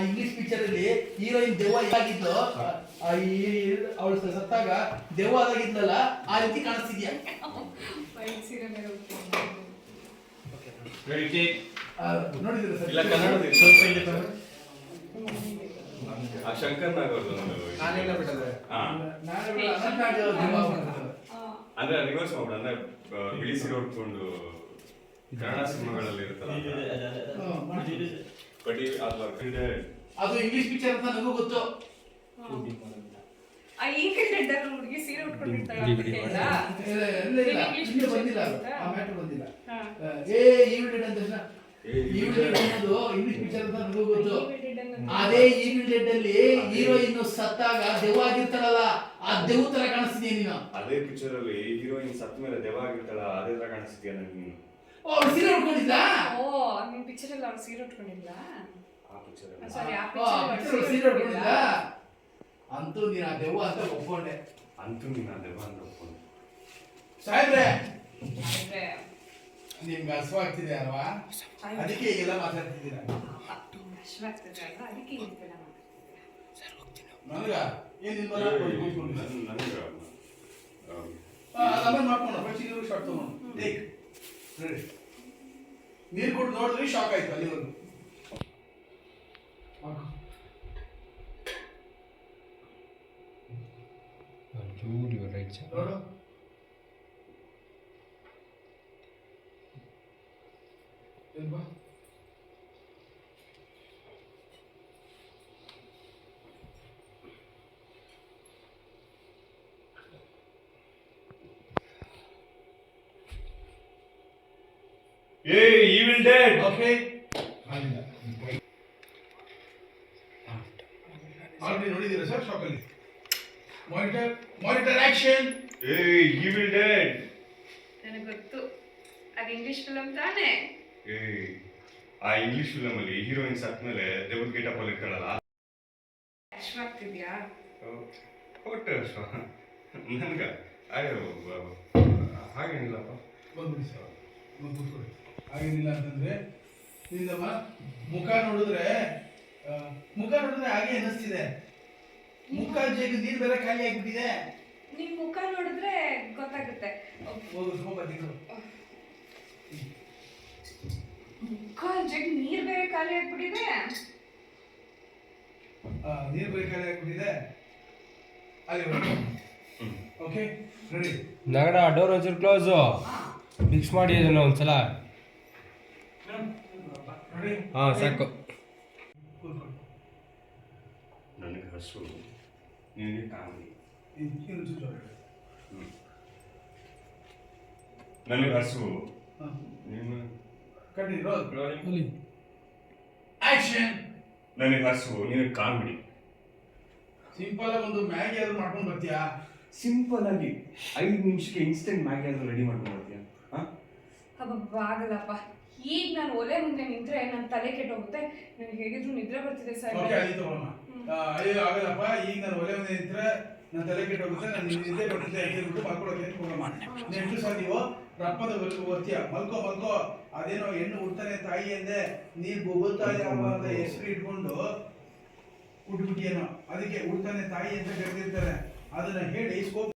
English picture ಅಲ್ಲಿ heroine ದೆವ್ವ ಆಗಿದ್ಲು ಆ ಅವಳು ಸತ್ತಾಗ ದೆವ್ವ ಆಗಿದ್ಲಲ್ಲ ಆ ರೀತಿ ಕಾಣಿಸ್ತಿದ್ಯಾ. ಆ, ನೋಡಿದ್ರೆ ಸರ್ ಇಲ್ಲ ಕನ್ನಡದ ಸ್ವಲ್ಪ ಇಲ್ಲಿ ತಗೊಳ್ಳಿ. ಆ ಶಂಕರ್ ನಾನೆಲ್ಲ. ಹಾ. ನಾನೇ ಅನಂತ್ ದೆವ್ವ. ಅಂದ್ರೆ ರಿವರ್ಸ್ ಮಾಡ್ಬಿಡ ಅಂದ್ರೆ ಆ, ಬಿಳಿ ಸೀರೆ ಕನ್ನಡ ಸಿನಿಮಾಗಳಲ್ಲಿ ಇರುತ್ತಲ್ಲ. ಅದು ಅದು ಇಂಗ್ಲಿಷ್ ಪಿಕ್ಚರ್ ಅಂತ ನನಗೂ ಗೊತ್ತು. ಆ ಈ ಕಡೆಡ್ಡಲ್ಲಿ ಹುಡುಗಿ ಸೀರೆ ಉಟ್ಕೊಂಡಿರ್ತಾಳೆ? ಇಲ್ಲ ಇಲ್ಲ, ಇಲ್ಲ. ಬಂದಿಲ್ಲ ಆ ಮ್ಯಾಟ್ರ್ ಬಂದಿಲ್ಲ. ಏ ಅನ್ನೋದು ಇಂಗ್ಲಿಷ್ ಪಿಕ್ಚರ್ ಅಂತ ನನಗೂ ಗೊತ್ತು. ಅದೇ ಈವಿಲ್ ಡೆಡ್ ಅಲ್ಲಿ ಹೀರೋಯಿನ್ ಸತ್ತಾಗ ದೆವ್ ಆಗಿರ್ತಾರಲ್ಲ ಆ ದೆವ್ ತರ ಕಾಣಿಸ್ತಿದ್ಯಾ ನೀನು. ಅದೇ ಪಿಕ್ಚರ್ ಅಲ್ಲಿ ಹೀರೋಯಿನ್ ಸತ್ತ ಮೇಲೆ ದೆವ್ವ ಆಗಿರ್ತಾಳ ಅದೇ ತರ ಕಾಣಿಸ್ತೀಯ ನನಗೆ ನೀನು. ಸೀರೆ ಉಟ್ಕೊಂಡಿದ್ದ ಅವ್ರು ಸೀರೆ ಉಟ್ಕೊಂಡಿಲ್ಲ ಆ ಅಲ್ಲಿ. ಆ ಸೀರೆ ಅಂತೂ ನೀನು ಆ ದೆವ್ವ ಅಂತ ಒಪ್ಕೊಂಡೆ. ಅಂತೂ ನೀನು ಆ ದೆವ್ವ ಅಂತ ಒಪ್ಕೊಂಡು. ಸಾಹೇಬ್ರೆ ನಿಮ್ಗೆ ಹಸುವಾಗ್ತಿದೆ ಅಲ್ವಾ? ಅದಕ್ಕೆ ಈಗೆಲ್ಲ ಮಾತಾಡ್ತಿದ್ದೀರಾ? ಅಶ್ವಾಗ್ತದೆ ಅಲ್ವಾ? ಅದಕ್ಕೆ ಮಾತಾಡ್ತಿದ್ದೀರಾ. ನನಗ ಏನ್ ನಿನ್ ಏ, ಮನೆ ಹಾಕ್ಕೊಂಡು ಕೂತ್ಕೊಂಡು? ನನ್- ನನಗೆ ಆ, ಆಮೇಲೆ ಮಾಡ್ಕೊಂಡು ನೀರು ಶಾರ್ಟ್ ತಗೊಂಡು. ಟೇಕ್ ರೆಡಿ ನೀರು ಕೊಟ್ಟು ನೋಡಿದ್ರಿ ಶಾಕ್ ಆಯ್ತು ಅಲ್ಲಿವರೆಗೂ. ನೋಡು. ಏ ಈವಿಲ್ ಡೆಡ್ ಓಕೆ ಆಗಿಲ್ಲ ಆಲ್ರೆಡಿ ನೋಡಿದ್ದೀರಾ ಸರ್ ಶಾಪಲ್ಲಿ ಮಾನಿಟರ್ ಮಾನಿಟರ್ ಆಕ್ಷನ್ ಏ ಈವಿಲ್ ಡೆಡ್ ನನಗೆ ಗೊತ್ತು. ಅದು ಇಂಗ್ಲಿಷ್ ಫಿಲಮ್ ತಾನೇ? ಏ ಆ ಇಂಗ್ಲಿಷ್ ಫಿಲಮ್ ಅಲ್ಲಿ ಹೀರೋಯಿನ್ ಸತ್ ಮೇಲೆ ಗೇಟ್ ಅಪ್ ಅಲ್ಲಿ ಇರ್ತಾಳಲ್ಲ ಅಶ್ವಾಗ್ತಿದ್ಯಾ ಒಟ್ಟು ನನಗ ಅಯ್ಯೋ ಹಾಗೇನಿಲ್ಲಪ್ಪ. ಸರ್ ಬಂದು ಕೂತ್ಕೊಳ್ಳಿ ಹಾಗೇನಿಲ್ಲ ಅಂತಂದ್ರೆ ನಿಂದಮ್ಮ ಮುಖ ನೋಡಿದ್ರೆ ಮುಖ ನೋಡಿದ್ರೆ ಹಾಗೆ ಅನ್ನಿಸ್ತಿದೆ. ಮುಖ ಜೇಗು ನೀರು ಬೇರೆ ಖಾಲಿ ಆಗ್ಬಿಟ್ಟಿದೆ. ನಿಮ್ ಮುಖ ನೋಡಿದ್ರೆ ಗೊತ್ತಾಗುತ್ತೆ. ಹೋಗು ಹೋಗ್ಬಂದಿದ್ರು ಮುಖ ಜಗ್ ನೀರ್ ಬೇರೆ ಖಾಲಿ ಆಗ್ಬಿಟ್ಟಿದೆ. ನೀರು ಬೇರೆ ಖಾಲಿ ಆಗ್ಬಿಟ್ಟಿದೆ. ಅಲ್ಲಿ ಓಕೆ ರೆಡಿ ನಗಡ ಡೋರ್ ಒಂಚೂರು ಕ್ಲೋಸು ಫಿಕ್ಸ್ ಮಾಡಿ ಒಂದು ಒಂದ್ಸಲ. ಹಾಂ ಸಾಕು. ನನಗೆ ಹಸು ನಿನಗೆ ನನಗೆ ಹಸು ನೀನು? ಆಕ್ಷನ್. ನನಗೆ ಹಸು ನಿನಗೆ ಕಾಮಿಡಿ. ಸಿಂಪಲ್ ಆಗಿ ಒಂದು ಮ್ಯಾಗಿ ಆದ್ರೂ ಮಾಡ್ಕೊಂಡು ಬರ್ತೀಯಾ? ಸಿಂಪಲ್ ಆಗಿ ಐದು ನಿಮಿಷಕ್ಕೆ ಇನ್ಸ್ಟೆಂಟ್ ಮ್ಯಾಗಿ ಆದ್ರೂ ರೆಡಿ ಮಾಡ್ಕೊಂಡು ಬರ್ತೀಯ? ಅಬ್ಬಬ್ಬ ಆಗಲ್ಲಪ್ಪ. ಈಗ ನಾನು ಒಲೆ ಮುಂದೆ ನಿಂತ್ರೆ ನನ್ನ ತಲೆ ಕೆಟ್ಟೋಗುತ್ತೆ. ನನಗೆ ಹೇಗಿದ್ರು ನಿದ್ರೆ ಬರ್ತಿದೆ ಸರ್. ಓಕೆ ಅಯ್ಯೋ ಆಗಲ್ಲಪ್ಪ. ಈಗ ನಾನು ಒಲೆ ಮುಂದೆ ನಿಂತ್ರೆ ನನ್ನ ತಲೆ ಕೆಟ್ಟೋಗುತ್ತೆ ನಾನು ನಿದ್ದೆ ಬರ್ತಿದೆ ಅಂತ ಹೇಳ್ಬಿಟ್ಟು ಮಲ್ಕೊಳ್ಳೋಕೆ ಹೋಗಮ್ಮ ನೆಂಟು ಸಹ ನೀವು ರಪ್ಪದ ಒತ್ತಿಯ ಮಲ್ಕೋ ಮಲ್ಕೋ. ಅದೇನೋ ಹೆಣ್ಣು ಹುಡ್ತಾನೆ ತಾಯಿ ಅಂದೆ ನೀರು ಬೊಗುಲ್ತಾಯಿ ಅಂತ ಹೆಸರು ಇಟ್ಕೊಂಡು ಹುಟ್ಬಿಟ್ಟಿಯೇನೋ ಅದಕ್ಕೆ ಹುಡ್ತಾನೆ ತಾಯಿ ಅಂತ ಕರೆದಿರ್ತಾರೆ. ಅದನ್ನ ಹೇಳಿ ಸ್ಕೋಪ್